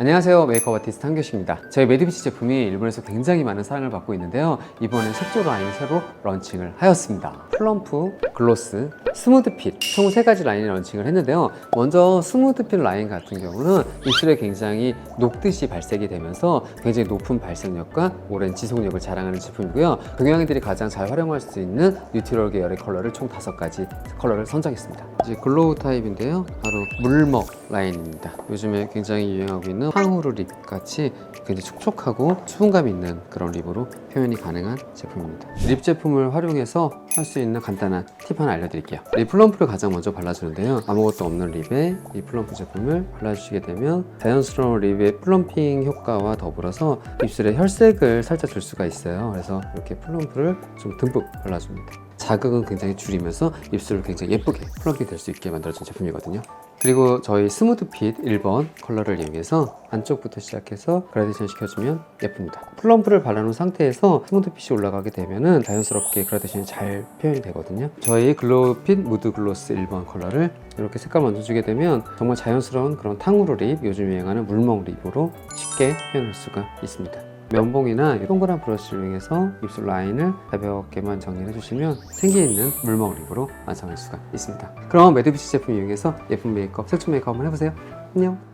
안녕하세요. 메이크업 아티스트 한교시입니다. 저희 매드비치 제품이 일본에서 굉장히 많은 사랑을 받고 있는데요. 이번에 색조 라인 새로 런칭을 하였습니다. 플럼프, 글로스, 스무드핏 총 세 가지 라인을 런칭을 했는데요. 먼저 스무드핏 라인 같은 경우는 입술에 굉장히 녹듯이 발색이 되면서 굉장히 높은 발색력과 오랜 지속력을 자랑하는 제품이고요. 동양인들이 가장 잘 활용할 수 있는 뉴트럴 계열의 컬러를 총 다섯 가지 컬러를 선정했습니다. 이제 글로우 타입인데요. 바로 물먹 라인입니다. 요즘에 굉장히 유행하고 있는 황후루 립 같이 굉장히 촉촉하고 수분감 있는 그런 립으로 표현이 가능한 제품입니다. 립 제품을 활용해서 할 수 있는 간단한 팁 하나 알려드릴게요. 립 플럼프를 가장 먼저 발라주는데요. 아무것도 없는 립에 이 플럼프 제품을 발라주시게 되면 자연스러운 립의 플럼핑 효과와 더불어서 입술에 혈색을 살짝 줄 수가 있어요. 그래서 이렇게 플럼프를 좀 듬뿍 발라줍니다. 자극은 굉장히 줄이면서 입술을 굉장히 예쁘게 플럼핑 될수 있게 만들어준 제품이거든요. 그리고 저희 스무드핏 1번 컬러를 이용해서 안쪽부터 시작해서 그라데이션 시켜주면 예쁩니다. 플럼프를 발라놓은 상태에서 스무드핏이 올라가게 되면은 자연스럽게 그라데이션이 잘 표현이 되거든요. 저희 글로우핏 무드 글로스 1번 컬러를 이렇게 색깔 먼저 주게 되면 정말 자연스러운 그런 탕후루 립, 요즘 유행하는 물먹 립으로 쉽게 표현할 수가 있습니다. 면봉이나 동그란 브러쉬를 이용해서 입술 라인을 가볍게만 정리해 주시면 생기 있는 물먹 립으로 완성할 수가 있습니다. 그럼 매드비치 제품 이용해서 예쁜 메이크업, 색조 메이크업 한번 해보세요. 안녕.